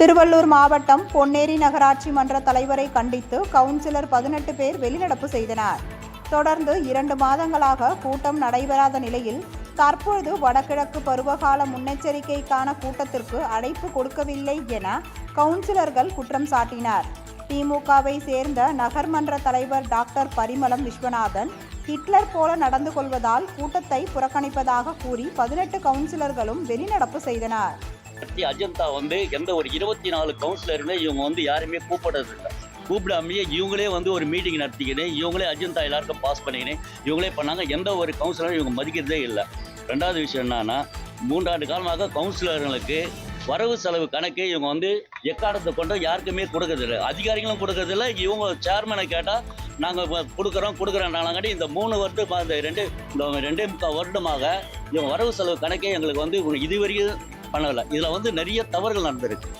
திருவள்ளூர் மாவட்டம் பொன்னேரி நகராட்சி மன்ற தலைவரை கண்டித்து கவுன்சிலர் பதினெட்டு பேர் வெளிநடப்பு செய்தனர். தொடர்ந்து இரண்டு மாதங்களாக கூட்டம் நடைபெறாத நிலையில் தற்பொழுது வடகிழக்கு பருவகால முன்னெச்சரிக்கைக்கான கூட்டத்திற்கு அழைப்பு கொடுக்கவில்லை என கவுன்சிலர்கள் குற்றம் சாட்டினர். திமுகவை சேர்ந்த நகர்மன்ற தலைவர் டாக்டர் பரிமளம் விஸ்வநாதன் ஹிட்லர் போல நடந்து கொள்வதால் கூட்டத்தை புறக்கணிப்பதாக கூறி பதினெட்டு கவுன்சிலர்களும் வெளிநடப்பு செய்தனர். அஜந்தா வந்து எந்த ஒரு இருபத்தி நாலு கவுன்சிலருமே இவங்க வந்து யாருமே கூப்பிடுறதில்ல. கூப்பிடாமையே இவங்களே வந்து ஒரு மீட்டிங் நடத்திக்கினேன் இவங்களே அஜந்தா எல்லாருக்கும் பாஸ் பண்ணிக்கினேன் இவங்களே பண்ணாங்க எந்த ஒரு கவுன்சிலரும் இவங்க மதிக்கிறதே இல்லை. ரெண்டாவது விஷயம் என்னன்னா மூன்றாண்டு காலமாக கவுன்சிலர்களுக்கு வரவு செலவு கணக்கு இவங்க வந்து எக்காரணத்தை கொண்டு யாருக்குமே கொடுக்கறதில்ல. அதிகாரிகளும் கொடுக்கறதில்ல இவங்க சேர்மனை கேட்டால் நாங்கள் கொடுக்குறோம் கொடுக்குறோம்னாங்காட்டி இந்த மூணு வருடம் இந்த ரெண்டு இந்த ரெண்டே முக்கால் வருடமாக இவங்க வரவு செலவு கணக்கே எங்களுக்கு வந்து இது வரைக்கும் பண்ணலை இதில் வந்து நிறைய தவறுகள் நடந்திருக்கு.